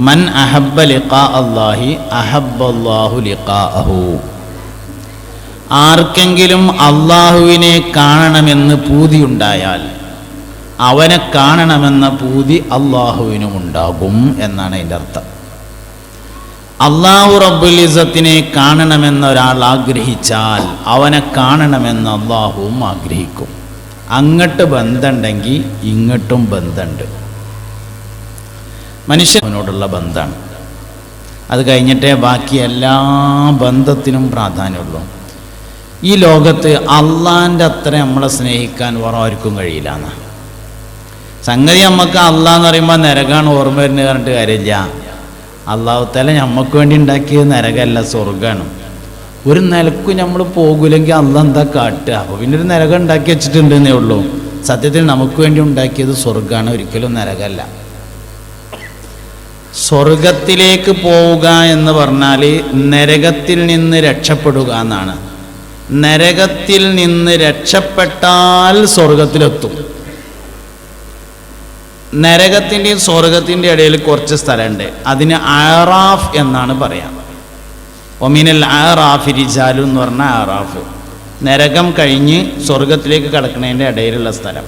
മൻ അഹബ്ബ ലിഖാ അള്ളാഹി അഹബ്ബല്ലാഹു ലിഖാഅഹു. ആർക്കെങ്കിലും അള്ളാഹുവിനെ കാണണമെന്ന് പൂതിയുണ്ടായാൽ അവനെ കാണണമെന്ന പൂതി അള്ളാഹുവിനും ഉണ്ടാകും എന്നാണ് അതിന്റെ അർത്ഥം. അള്ളാഹു റബ്ബുൽ ഇസത്തിനെ കാണണമെന്ന് ഒരാൾ ആഗ്രഹിച്ചാൽ അവനെ കാണണമെന്ന് അള്ളാഹുവും ആഗ്രഹിക്കും. അങ്ങോട്ട് ബന്ധമുണ്ടെങ്കിൽ ഇങ്ങോട്ടും ബന്ധമുണ്ട് മനുഷ്യനോടുള്ള ബന്ധമാണ് അത് കഴിഞ്ഞിട്ടേ ബാക്കി എല്ലാ ബന്ധത്തിനും പ്രാധാന്യമുള്ളൂ. ഈ ലോകത്ത് അള്ളാന്റെ അത്ര നമ്മളെ സ്നേഹിക്കാൻ വേറെ കഴിയില്ല എന്നാ സംഗതി നമുക്ക് അള്ളാഹ് എന്ന് പറയുമ്പോൾ നരകാണ് ഓർമ്മ വരുന്നത് പറഞ്ഞിട്ട് കാര്യമില്ല. അള്ളാഹു തല നമുക്ക് വേണ്ടി ഉണ്ടാക്കിയത് നരകമല്ല സ്വർഗമാണ് ഒരു നിലക്കും നമ്മൾ പോകൂലെങ്കിൽ അള്ളാഹ് എന്താ കാട്ടുക? അപ്പോൾ പിന്നെ ഒരു നരകം ഉണ്ടാക്കി വെച്ചിട്ടുണ്ടെന്നേ ഉള്ളൂ. സത്യത്തിൽ നമുക്ക് വേണ്ടി ഉണ്ടാക്കിയത് സ്വർഗമാണ് ഒരിക്കലും നരകമല്ല സ്വർഗത്തിലേക്ക് പോവുക എന്ന് പറഞ്ഞാൽ നരകത്തിൽ നിന്ന് രക്ഷപ്പെടുക എന്നാണ്. നരകത്തിൽ നിന്ന് രക്ഷപ്പെട്ടാൽ സ്വർഗത്തിലെത്തും. നരകത്തിന്റെയും സ്വർഗത്തിന്റെ ഇടയിൽ കുറച്ച് സ്ഥലമുണ്ട്. അതിന് ആറാഫ് എന്നാണ് പറയാം. ഒമിനൽ ആറാഫ് റിജാലു എന്ന് പറഞ്ഞാൽ ആറാഫ്. നരകം കഴിഞ്ഞ് സ്വർഗത്തിലേക്ക് കടക്കുന്നതിന്റെ ഇടയിലുള്ള സ്ഥലം.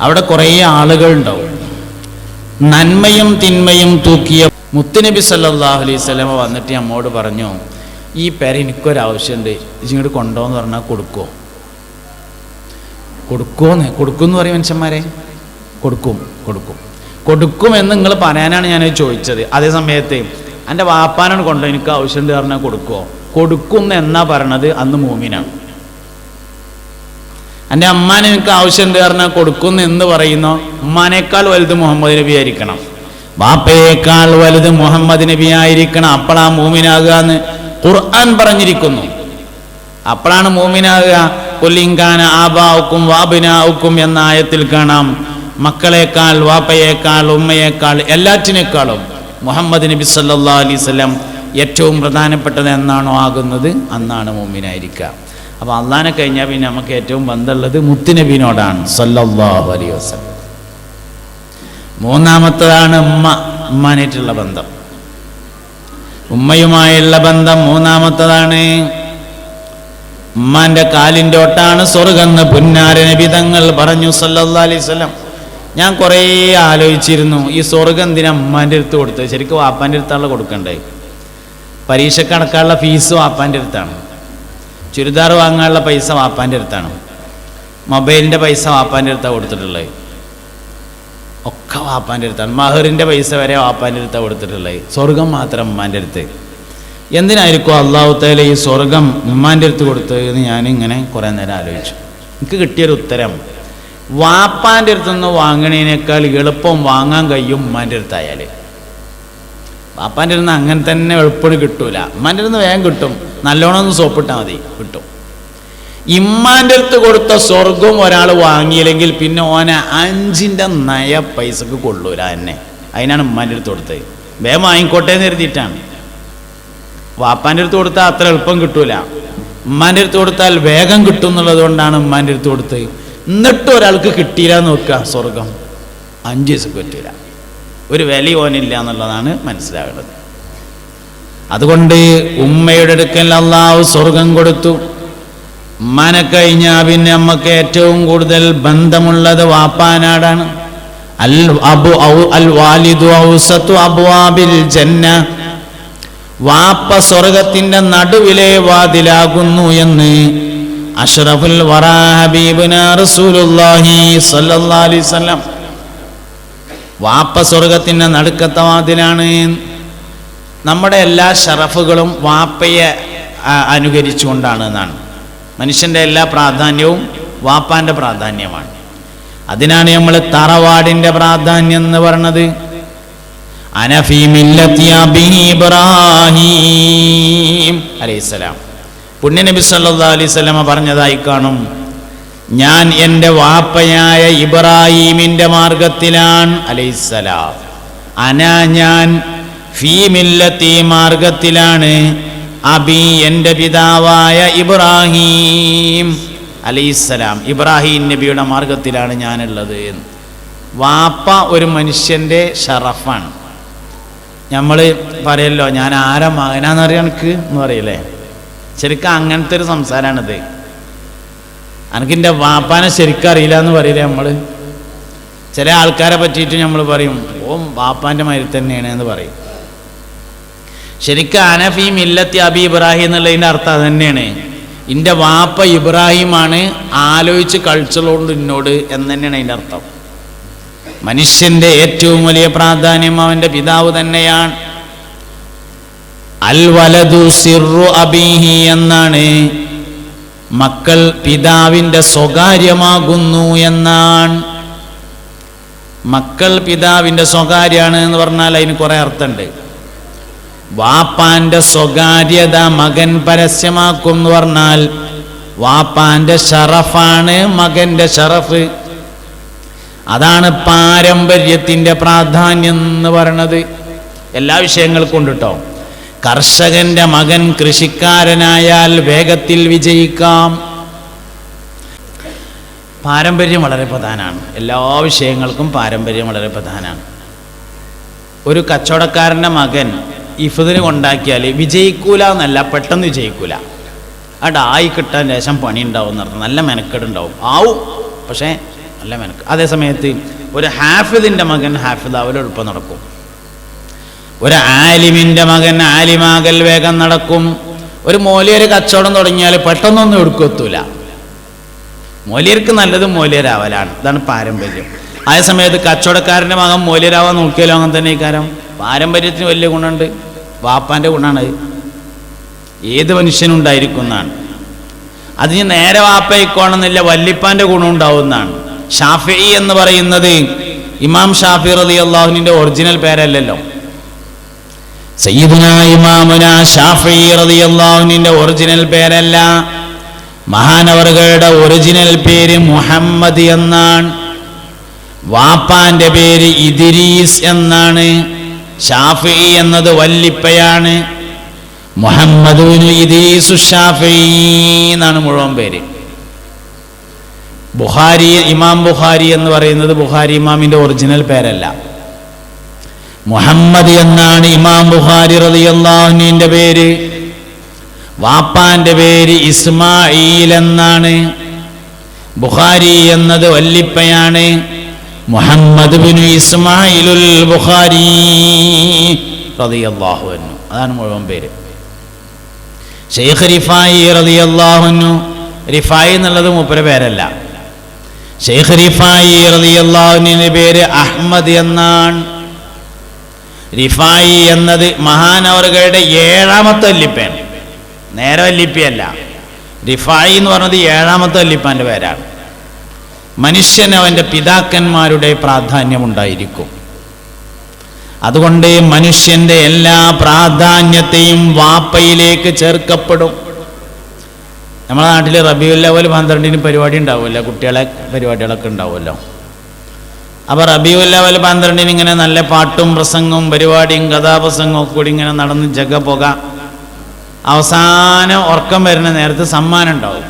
അവിടെ കുറേ ആളുകളുണ്ടാവും. നന്മയും തിന്മയും തൂക്കിയ മുത്തുനബി സല്ലാഹു അലൈഹി സ്വലമ വന്നിട്ട് അമ്മോട് പറഞ്ഞു ഈ പേര എനിക്കൊരാവശ്യമുണ്ട് ഇങ്ങോട്ട് കൊണ്ടോന്ന് പറഞ്ഞാൽ കൊടുക്കുമോ കൊടുക്കുമോന്ന് കൊടുക്കുമെന്ന് പറയും മനുഷ്യന്മാരെ? കൊടുക്കും കൊടുക്കും. കൊടുക്കുമെന്ന് നിങ്ങൾ പറയാനാണ് ഞാൻ ചോദിച്ചത്. അതേ സമയത്ത് എന്റെ വാപ്പാനാണ് കൊണ്ടോ എനിക്ക് ആവശ്യമുണ്ട് പറഞ്ഞാൽ കൊടുക്കുമോ കൊടുക്കും എന്നാ പറഞ്ഞത് അന്ന് മൂമിനാണ്. എന്റെ അമ്മാനെ എനിക്ക് ആവശ്യമുണ്ട് കാരണം കൊടുക്കുന്നു എന്ന് പറയുന്നു? ഉമ്മാനേക്കാൾ വലുത് മുഹമ്മദ് നബി ആയിരിക്കണം. ബാപ്പയേക്കാൾ വലുത് മുഹമ്മദ് നബി ആയിരിക്കണം. അപ്പോഴാ മൂമിനാകുക എന്ന് ഖുർആൻ പറഞ്ഞിരിക്കുന്നു. അപ്പോഴാണ് മൂമിനാകുക. കൊല്ലിങ്കാന ആബാവുക്കും വാബിനാവുക്കും എന്ന ആയത്തിൽ കാണാം. മക്കളെക്കാൾ വാപ്പയേക്കാൾ ഉമ്മയേക്കാൾ എല്ലാറ്റിനേക്കാളും മുഹമ്മദ് നബി സല്ലാ അലൈവല്ലം ഏറ്റവും പ്രധാനപ്പെട്ടത് എന്നാണോ ആകുന്നത്? അന്നാണ് മൂമിനായിരിക്കുക. അപ്പോൾ അള്ളാനെ കഴിഞ്ഞാൽ പിന്നെ നമുക്ക് ഏറ്റവും ബന്ധമുള്ളത് മുത്തുനബിനോടാണ് സല്ലല്ലാഹു അലൈഹി വസല്ലം. മൂന്നാമത്തതാണ് ഉമ്മ ഉമ്മാനായിട്ടുള്ള ബന്ധം. ഉമ്മയുമായുള്ള ബന്ധം മൂന്നാമത്തതാണ് ഉമ്മാന്റെ കാലിന്റെ ഒട്ടാണ് സ്വർഗന്ന് പുന്നാര നബിതങ്ങൾ പറഞ്ഞു സല്ലല്ലാ അലൈഹി വസല്ലം. ഞാൻ കുറേ ആലോചിച്ചിരുന്നു ഈ സ്വർഗം എന്തിനാ ഉമ്മാന്റെ അടുത്ത് കൊടുത്തത്? ശരിക്കും വാപ്പാന്റെ അടുത്താണല്ലോ കൊടുക്കണ്ടേ? പരീക്ഷ അടക്കാനുള്ള ഫീസ് വാപ്പാന്റെ അടുത്താണ്. ചുരിദാർ വാങ്ങാനുള്ള പൈസ വാപ്പാന്റെ അടുത്താണ്. മൊബൈലിന്റെ പൈസ വാപ്പാന്റെ അടുത്താണ് കൊടുത്തിട്ടുള്ളത്. ഒക്കെ വാപ്പാന്റെ അടുത്താണ്. മഹറിന്റെ പൈസ വരെ വാപ്പാന്റെ അടുത്താണ് കൊടുത്തിട്ടുള്ളത്. സ്വർഗം മാത്രം ഉമ്മാന്റെ അടുത്ത്. എന്തിനായിരിക്കും അള്ളാഹു തേല ഈ സ്വർഗം ഉമ്മാന്റെ അടുത്ത് കൊടുത്തത് എന്ന് ഞാനിങ്ങനെ കുറേ നേരം ആലോചിച്ചു. എനിക്ക് കിട്ടിയൊരു ഉത്തരം. വാപ്പാന്റെ അടുത്തുനിന്ന് വാങ്ങണേനേക്കാൾ എളുപ്പം വാങ്ങാൻ കഴിയും ഉമ്മാന്റെ അടുത്തായാൽ വാപ്പാന്റെ അടുത്ത് അങ്ങനെ തന്നെ എളുപ്പം കിട്ടൂല. ഉമ്മാന്റെ അടുത്ത് വേഗം കിട്ടും. നല്ലോണം ഒന്ന് സോപ്പിട്ടാൽ മതി കിട്ടും. ഇമ്മാന്റെ അടുത്ത് കൊടുത്ത സ്വർഗം ഒരാൾ വാങ്ങിയില്ലെങ്കിൽ പിന്നെ ഓനെ അഞ്ചിന്റെ നയ പൈസക്ക് കൊള്ളൂല എന്നെ. അതിനാണ് ഉമ്മാന്റെ അടുത്ത് കൊടുത്തത്. വേഗം വാങ്ങിക്കോട്ടെ എന്ന് കരുതിയിട്ടാണ്. വാപ്പാന്റെ അടുത്ത് കൊടുത്താൽ അത്ര എളുപ്പം കിട്ടൂല. ഉമ്മാന്റെ അടുത്ത് കൊടുത്താൽ വേഗം കിട്ടും എന്നുള്ളത് കൊണ്ടാണ് ഉമ്മാന്റെ അടുത്ത് കൊടുത്തത്. എന്നിട്ട് ഒരാൾക്ക് കിട്ടിയില്ല നോക്കുക സ്വർഗം അഞ്ച് ദിവസം പറ്റൂല. ഒരു വിലയോനില്ല എന്നുള്ളതാണ് മനസ്സിലാകുന്നത് അതുകൊണ്ട് ഉമ്മയുടെ അടുക്കൽ അള്ളാഹു സ്വർഗം കൊടുത്തു. ഉമ്മാനെ കഴിഞ്ഞാൽ പിന്നെ നമുക്ക് ഏറ്റവും കൂടുതൽ ബന്ധമുള്ളത് വാപ്പാനാടാണ്. അൽ അബു ഔ- അൽ വാലിദു ഔസത്തു അബ്വാബിൽ ജന്ന. വാപ്പ സ്വർഗത്തിന്റെ നടുവിലെ വാതിലാകുന്നു എന്ന് അഷ്റഫുൽ വറാ ഹബീബുന റസൂലുള്ളാഹി സ്വല്ലല്ലാഹി അലൈഹി വസല്ലം വാപ്പ സ്വർഗത്തിന്റെ നടുക്കത്തെ വാതിലാണ് നമ്മുടെ എല്ലാ ഷറഫുകളും വാപ്പയെ അനുകരിച്ചുകൊണ്ടാണ് എന്നാണ്. മനുഷ്യന്റെ എല്ലാ പ്രാധാന്യവും വാപ്പാന്റെ പ്രാധാന്യമാണ്. അതിനാണ് നമ്മൾ തറവാടിന്റെ പ്രാധാന്യം എന്ന് പറഞ്ഞത്. അലൈസലാം പുണ്യനബി സല്ലാ അലൈഹി സ്വലമ പറഞ്ഞതായി കാണും. ഞാൻ എന്റെ വാപ്പയായ ഇബ്രാഹീമിന്റെ മാർഗത്തിലാണ്. അലൈഹിസ്സലാം. അന ഞാൻ ഫീമില്ലത്തി മാർഗത്തിലാണ്. അബി എന്റെ പിതാവായ ഇബ്രാഹീം. അലൈഹിസ്സലാം. ഇബ്രാഹിം നബിയുടെ മാർഗത്തിലാണ് ഞാനുള്ളത് എന്ന്. വാപ്പ ഒരു മനുഷ്യന്റെ ഷറഫാണ്. നമ്മൾ പറയല്ലോ ഞാൻ ആരാ മകനാന്നറിയാം എനിക്ക്? എന്ന് പറയില്ലേ? ശരിക്കും അങ്ങനത്തെ ഒരു സംസാരമാണിത് എനിക്കെന്റെ വാപ്പാനെ ശരിക്കും അറിയില്ല എന്ന് പറയില്ലേ നമ്മൾ ചില ആൾക്കാരെ പറ്റിയിട്ട് നമ്മൾ പറയും ഓം വാപ്പാന്റെ മരി തന്നെയാണ് എന്ന് പറയും. ശരിക്കും അനഫി മില്ലത്തി അബി ഇബ്രാഹിം എന്നുള്ളതിന്റെ അർത്ഥം തന്നെയാണ്. എന്റെ വാപ്പ ഇബ്രാഹിമാണ് ആലോചിച്ച് കളിച്ചതുകൊണ്ട് എന്നോട് എന്ന് തന്നെയാണ് അതിന്റെ അർത്ഥം. മനുഷ്യന്റെ ഏറ്റവും വലിയ പ്രാധാന്യം അവന്റെ പിതാവ് തന്നെയാണ്. അൽ വലതു സിറു അബീഹി എന്നാണ്. മക്കൾ പിതാവിന്റെ സ്വകാര്യമാകുന്നു എന്നാണ്. മക്കൾ പിതാവിന്റെ സ്വകാര്യമാണ് എന്ന് പറഞ്ഞാൽ അതിന് കുറേ അർത്ഥമുണ്ട്. വാപ്പാന്റെ സ്വകാര്യത മകൻ പരസ്യമാക്കും എന്ന് പറഞ്ഞാൽ വാപ്പാന്റെ ഷറഫാണ് മകന്റെ ഷറഫ്. അതാണ് പാരമ്പര്യത്തിന്റെ പ്രാധാന്യം എന്ന് പറയണത്. എല്ലാ വിഷയങ്ങൾക്കും ഉണ്ട് കേട്ടോ കർഷകന്റെ മകൻ കൃഷിക്കാരനായാൽ വേഗത്തിൽ വിജയിക്കാം. പാരമ്പര്യം വളരെ പ്രധാനമാണ്. എല്ലാ വിഷയങ്ങൾക്കും പാരമ്പര്യം വളരെ പ്രധാനമാണ്. ഒരു കച്ചവടക്കാരന്റെ മകൻ ഇഫുദിന് കൊണ്ടാക്കിയാൽ വിജയിക്കൂല എന്നല്ല പെട്ടെന്ന് വിജയിക്കൂല. ആ ഡായി കിട്ടാൻ ശേഷം പണി ഉണ്ടാവും എന്ന് പറഞ്ഞു നല്ല മെനക്കെടുണ്ടാവും. ആവും പക്ഷേ നല്ല മെനക്ക്. അതേസമയത്ത് ഒരു ഹാഫിദിന്റെ മകൻ ഹാഫിദ് എളുപ്പം നടക്കും. ഒരു ആലിമിന്റെ മകൻ ആലിമാകൽ വേഗം നടക്കും. ഒരു മോലിയർ കച്ചവടം തുടങ്ങിയാൽ പെട്ടെന്നൊന്നും എടുക്കത്തൂല. മോലിയർക്ക് നല്ലത് മോലിയരാവലാണ്. ഇതാണ് പാരമ്പര്യം. ആ സമയത്ത് കച്ചവടക്കാരന്റെ മകൻ മോലിയരാവാൻ നോക്കിയാലോ അങ്ങനെ തന്നെ ഇക്കാരം പാരമ്പര്യത്തിന് വലിയ ഗുണമുണ്ട്. വാപ്പാന്റെ ഗുണമാണ് ഏത് മനുഷ്യനും ഉണ്ടായിരിക്കുന്നതാണ്. അതിന് നേരെ വാപ്പയിക്കോണമെന്നില്ല വല്ലിപ്പാന്റെ ഗുണം ഉണ്ടാവുന്നതാണ്. ഷാഫി എന്ന് പറയുന്നത് ഇമാം ഷാഫി റതി അള്ളാഹുവിന്റെ ഒറിജിനൽ പേരല്ലല്ലോ. സയ്യിദുന ഒറിജിനൽ പേരല്ല. മഹാനവറുകളുടെ ഒറിജിനൽ പേര് മുഹമ്മദ് എന്നാണ്. വാപ്പാന്റെ പേര് ഇദിരീസ് എന്നാണ്. ഷാഫി എന്നത് വല്ലിപ്പയാണ്. മുഹമ്മദുവിന് ഇദീസു ഷാഫി എന്നാണ് മുഴുവൻ പേര്. ബുഹാരി ഇമാം ബുഹാരി എന്ന് പറയുന്നത് ബുഹാരി ഇമാമിന്റെ ഒറിജിനൽ പേരല്ല. മുഹമ്മദ് എന്നാണ് ഇമാം ബുഖാരി റളിയല്ലാഹുവിന്റെ പേര്. വാപ്പാന്റെ പേര് ഇസ്മായിൽ എന്നാണ്. ബുഖാരി എന്നത് വല്ലിപ്പയാണ്. മുഹമ്മദ് ബിനു ഇസ്മായിലുൽ ബുഖാരി റളിയല്ലാഹു അൻഹു. അതാണ് മുഴുവൻ പേര്. ഷെയ്ഖ് റിഫായി റളിയല്ലാഹു അൻഹു. റിഫായി എന്നുള്ളത് മൂപ്പര പേരല്ല. ഷെയ്ഖ് റിഫായി റളിയല്ലാഹു അൻഹുവിന്റെ പേര് അഹമ്മദ് എന്നാണ്. റിഫായി എന്നത് മഹാനവറുകളുടെ ഏഴാമത്തെ വല്ലിപ്പയാണ് നേരെ വല്ലിപ്പിയല്ല റിഫായി എന്ന് പറഞ്ഞത് ഏഴാമത്തെ വല്ലിപ്പാന്റെ പേരാണ്. മനുഷ്യന് അവന്റെ പിതാക്കന്മാരുടെ പ്രാധാന്യമുണ്ടായിരിക്കും. അതുകൊണ്ട് മനുഷ്യന്റെ എല്ലാ പ്രാധാന്യത്തെയും വാപ്പയിലേക്ക് ചേർക്കപ്പെടും. നമ്മുടെ നാട്ടിൽ റബിയുൽ അവൽ പന്ത്രണ്ടിന് പരിപാടി ഉണ്ടാവുമല്ലോ. കുട്ടികളെ പരിപാടികളൊക്കെ ഉണ്ടാവുമല്ലോ. അപ്പോൾ റബിയു ലെവൽ പന്ത്രണ്ടിന് ഇങ്ങനെ നല്ല പാട്ടും പ്രസംഗവും പരിപാടിയും കഥാപ്രസംഗവും കൂടി ഇങ്ങനെ നടന്ന് ജഗ പുക. അവസാനം ഉറക്കം വരുന്ന നേരത്ത് സമ്മാനം ഉണ്ടാവും.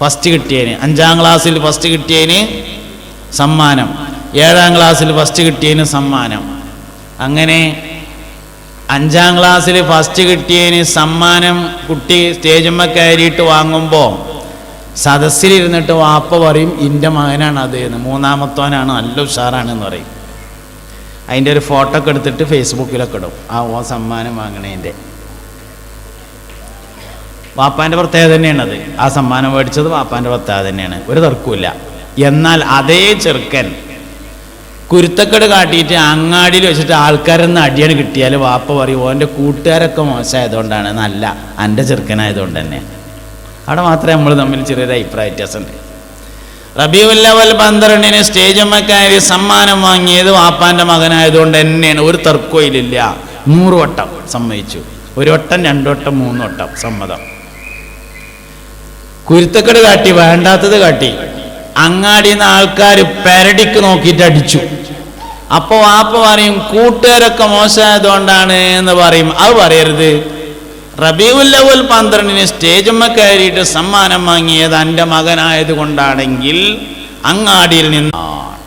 ഫസ്റ്റ് കിട്ടിയതിന് അഞ്ചാം ക്ലാസ്സിൽ ഫസ്റ്റ് കിട്ടിയതിന് സമ്മാനം. ഏഴാം ക്ലാസ്സിൽ ഫസ്റ്റ് കിട്ടിയതിന് സമ്മാനം. അങ്ങനെ അഞ്ചാം ക്ലാസ്സിൽ ഫസ്റ്റ് കിട്ടിയതിന് സമ്മാനം കുട്ടി സ്റ്റേജുമ്മ കയറിയിട്ട് വാങ്ങുമ്പോൾ സദസ്സിലിരുന്നിട്ട് വാപ്പ പറയും എന്റെ മകനാണ് അത് എന്ന്. മൂന്നാമത്തോനാണ് നല്ല ഉഷാറാണെന്ന് പറയും. അതിന്റെ ഒരു ഫോട്ടോ ഒക്കെ എടുത്തിട്ട് ഫേസ്ബുക്കിലൊക്കെ ഇടും. ആ ഓ സമ്മാനം വാങ്ങണേന്റെ വാപ്പാന്റെ പ്രത്യേകത തന്നെയാണത് ആ സമ്മാനം മേടിച്ചത് വാപ്പാന്റെ പ്രത്യേകത തന്നെയാണ്. ഒരു തർക്കമില്ല എന്നാൽ അതേ ചെറുക്കൻ കുരുത്തക്കേട് കാട്ടിയിട്ട് അങ്ങാടിയിൽ വെച്ചിട്ട് ആൾക്കാരിൽ നിന്ന് അടിയാണ് കിട്ടിയാൽ വാപ്പ പറയും ഓന്റെ കൂട്ടുകാരൊക്കെ മോശമായതുകൊണ്ടാണ്. നല്ല എന്റെ ചെറുക്കനായതുകൊണ്ട് തന്നെ. അവിടെ മാത്രമേ നമ്മൾ തമ്മിൽ ചെറിയൊരു അഭിപ്രായ വ്യത്യാസമുണ്ട് റബിയുല്ലവൽ പന്ത്രണ്ടിന് സ്റ്റേജ് അമ്മക്കാരി സമ്മാനം വാങ്ങിയത് വാപ്പാന്റെ മകനായതുകൊണ്ട് തന്നെയാണ്. ഒരു തർക്കമില്ല നൂറ് വട്ടം സമ്മതിച്ചു. ഒരു വട്ടം രണ്ടു വട്ടം മൂന്ന് വട്ടം സമ്മതം. കുരുത്തക്കട് കാട്ടി വേണ്ടാത്തത് കാട്ടി. അങ്ങാടിന്ന് ആൾക്കാർ പെരടിക്ക് നോക്കിയിട്ട് അടിച്ചു. അപ്പോൾ വാപ്പ പറയും കൂട്ടുകാരൊക്കെ മോശമായതുകൊണ്ടാണ് എന്ന് പറയും. അത് പറയരുത്. റബിയുല്ലവൽ പന്ത്രണ്ടിന് സ്റ്റേജുമ്മ കയറിയിട്ട് സമ്മാനം വാങ്ങിയത് എന്റെ മകനായത് കൊണ്ടാണെങ്കിൽ അങ്ങാടിയിൽ നിന്നാണ്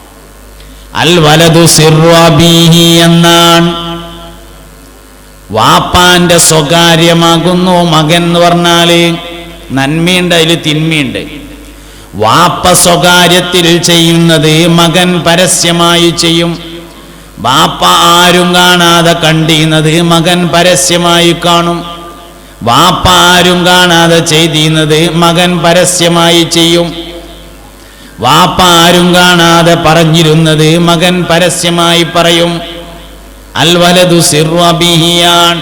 അൽ വലതു സിർവാബീഹി എന്നാണ്. വാപ്പാന്റെ സ്വകാര്യമാകുന്നു മകൻ എന്ന് പറഞ്ഞാൽ നന്മയുണ്ട് അതിൽ തിന്മയുണ്ട്. വാപ്പ സ്വകാര്യത്തിൽ ചെയ്യുന്നത് മകൻ പരസ്യമായി ചെയ്യും. വാപ്പ ആരും കാണാതെ കണ്ടിരുന്നത് മകൻ പരസ്യമായി കാണും. വാപ്പ ആരും കാണാതെ ചെയ്തിരുന്നത് മകൻ പരസ്യമായി ചെയ്യും. വാപ്പാരും കാണാതെ പറഞ്ഞിരുന്നത് മകൻ പരസ്യമായി പറയും. അൽവലതു സിർവബിഹിയാൻ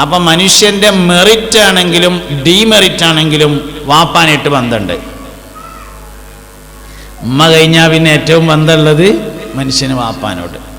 അപ്പൊ മനുഷ്യന്റെ മെറിറ്റ് ആണെങ്കിലും ഡിമെറിറ്റ് ആണെങ്കിലും വാപ്പാനായിട്ട് ബന്ധമുണ്ട്. ഉമ്മ കഴിഞ്ഞാൽ പിന്നെ ഏറ്റവും ബന്ധമുള്ളത് മനുഷ്യന് വാപ്പാനോട്.